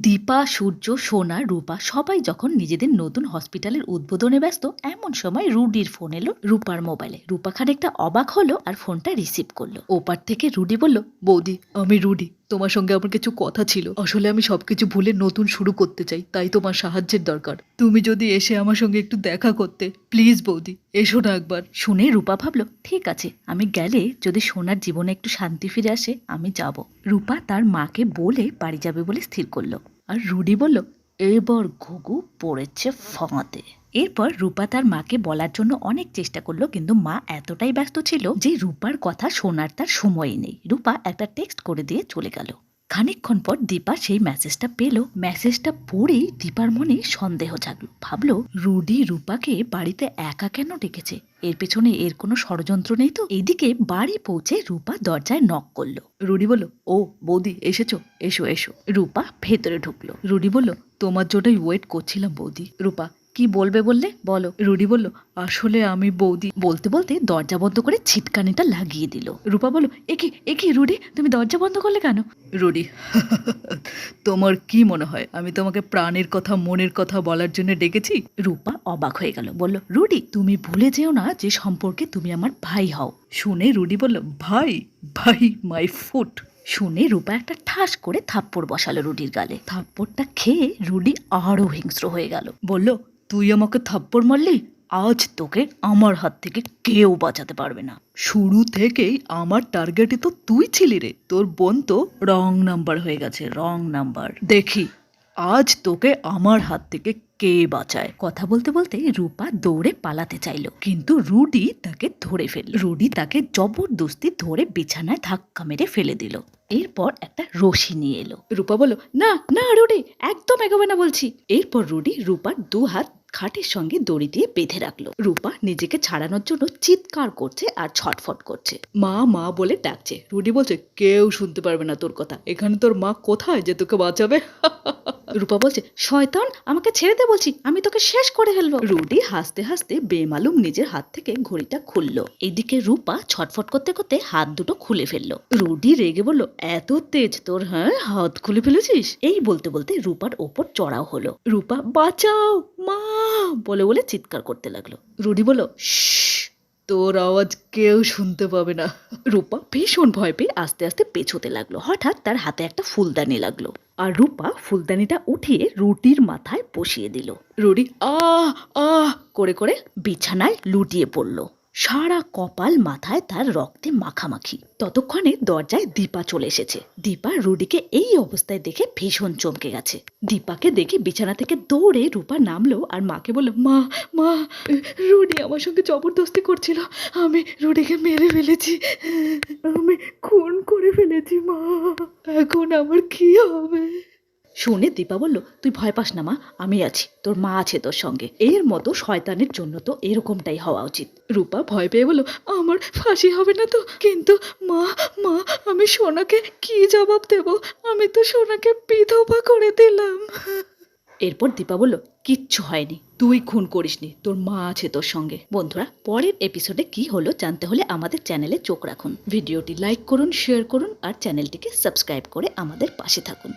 দীপা, সূর্য, সোনা, রূপা সবাই যখন নিজেদের নতুন হসপিটালের উদ্বোধনে ব্যস্ত, এমন সময় রুডির ফোন এলো রূপার মোবাইলে রূপা খানিকটা অবাক হলো আর ফোনটা রিসিভ করল। ওপার থেকে রুডি বলল, বৌদি, আমি রুডি। তোমার সঙ্গে আমার কিছু কথা ছিল। আসলে আমি সবকিছু ভুলে নতুন শুরু করতে চাই, তাই তোমার সাহায্যের দরকার। তুমি যদি এসে আমার সঙ্গে একটু দেখা করতে প্লিজ বৌদি, এসো না একবার। শুনে রূপা ভাবলো, ঠিক আছে, আমি গেলে যদি সোনার জীবনে একটু শান্তি ফিরে আসে, আমি যাব। রূপা তার মাকে বলে বাড়ি যাবে বলে স্থির করল। আর রুডি বলল, এবার ঘুঘু পড়েছে ফাঁদে। এরপর রূপা তার মাকে বলার জন্য অনেক চেষ্টা করল, কিন্তু মা এতটাই ব্যস্ত ছিল যে রূপার কথা শোনার তার সময়ই নেই। রূপা একটা টেক্সট করে দিয়ে চলে গেল। খানিকক্ষণ পর দীপা সেই মেসেজটা পেল। মেসেজটা পড়েই দীপার মনে সন্দেহ জাগলো। ভাবলো, রুডি রূপাকে বাড়িতে একা কেন ডেকেছে? এর পেছনে এর কোনো ষড়যন্ত্র নেই তো? এদিকে বাড়ি পৌঁছে রূপা দরজায় নক করল। রুডি বলল, ও, বৌদি, এসেছ, এসো এসো। রূপা ভেতরে ঢুকলো। রুডি বলল, তোমার জন্যই ওয়েট করছিলাম বৌদি। রূপা কি বলবে বললে? বলো। রুডি বলল আসলে আমি বৌদি। বলতে বলতে দরজা বন্ধ করে ছিটকানিটা লাগিয়ে দিল। রূপা বলল একি একি রুডি? তুমি দরজা বন্ধ করলে কেন? রুডি তোমার কি মনে হয়? আমি তোমাকে প্রাণের কথা মনের কথা বলার জন্য ডেকেছি? রূপা অবাক হয়ে গেল। বলল রুডি তুমি ভুলে যেও না যে সম্পর্কে তুমি আমার ভাই হও। শুনে রুডি বলল ভাই ভাই মাই ফুট। শুনে রূপা একটা ঠাস করে থাপ্পড় বসালো রুডির গালে। থাপ্পড়টা খেয়ে রুডি আরও হিংস্র হয়ে গেল। বলল তুই আমাকে থাপ্পড় মারলি আজ তোকে আমার হাত থেকে কেউ বাঁচাতে পারবে না। শুরু থেকেই আমার টার্গেটে তো তুই ছিলি রে। তোর বোন তো রং নাম্বার হয়ে গেছে রং নাম্বার দেখি আজ তোকে আমার হাত থেকে কে বাঁচায়? কথা বলতে বলতে রূপা দৌড়ে পালাতে চাইলো কিন্তু রুডি তাকে ধরে ফেলল। রুডি তাকে জবরদস্তি ধরে বিছানায় ধাক্কা মেরে ফেলে দিল। এরপর একটা রশি নিয়ে এলো। রূপা বলল, না না রুডি, একদম এগোবে না বলছি। এরপর রুডি রূপার দু হাত খাটের সঙ্গে দড়ি দিয়ে বেঁধে রাখল। রূপা নিজেকে ছাড়ানোর জন্য চিৎকার করছে আর ছটফট করছে। মা মা বলে ডাকছে। রুডি বলছে, কেউ শুনতে পারবে না তোর কথা। এখানে তোর মা কোথায় যে তোকে বাঁচাবে? রূপা বলছে, শয়তান, আমাকে ছেড়ে দে বলছি, আমি তোকে শেষ করে ফেলব। রুডি হাসতে হাসতে বেমালুম নিজের হাত থেকে ঘড়িটা খুললো। এদিকে রূপা ছটফট করতে করতে হাত দুটো খুলে ফেলল। রুডি রেগে বলল এত তেজ তোর হ্যাঁ? হাত খুলে ফেলেছিস? এই বলতে বলতে রূপার ওপর চড়াও হলো। রূপা বাঁচাও! মা! বলে বলে চিৎকার করতে লাগল। রুডি বলো "শ্শ্, তোর আওয়াজ কেউ শুনতে পাবে না। রূপা ভীষণ ভয় পেয়ে আস্তে আস্তে পেছোতে লাগল। হঠাৎ তার হাতে একটা ফুলদানি লাগল। আর রূপা ফুলদানিটা উঠিয়ে রুটির মাথায় বসিয়ে দিল। রুডি আহ আহ! করে করে বিছানায় লুটিয়ে পড়ল। সারা কপাল মাথায় তার রক্তে মাখামাখি। ততক্ষণে দরজায় দীপা চলে এসেছে। দীপা রুডিকে এই অবস্থায় দেখে ভীষণ চমকে গেছে। দীপাকে দেখে বিছানা থেকে দৌড়ে রূপা নামলো আর মাকে বলল, মা মা, রুডি আমার সঙ্গে জবরদস্তি করছিল। আমি রুডিকে মেরে ফেলেছি। আমি খুন করে ফেলেছি, মা। এখন আমার কি হবে? শুনে দীপা বলল, তুই ভয় পাস না মা আমি আছি, তোর মা আছে তোর সঙ্গে। এর মতো শয়তানের জন্য তো এরকমটাই হওয়া উচিত। রূপা ভয় পেয়ে বলল, আমার ফাঁসি হবে না তো? কিন্তু মা মা, আমি সোনাকে কি জবাব দেব? আমি তো সোনাকে বিধবা করে দিলাম। এরপর দীপা বলল, কিচ্ছু হয়নি, তুই খুন করিসনি, তোর মা আছে তোর সঙ্গে। বন্ধুরা, পরের এপিসোডে কি হলো জানতে হলে আমাদের চ্যানেলে চোখ রাখুন। ভিডিওটি লাইক করুন শেয়ার করুন, আর চ্যানেলটিকে সাবস্ক্রাইব করে আমাদের পাশে থাকুন।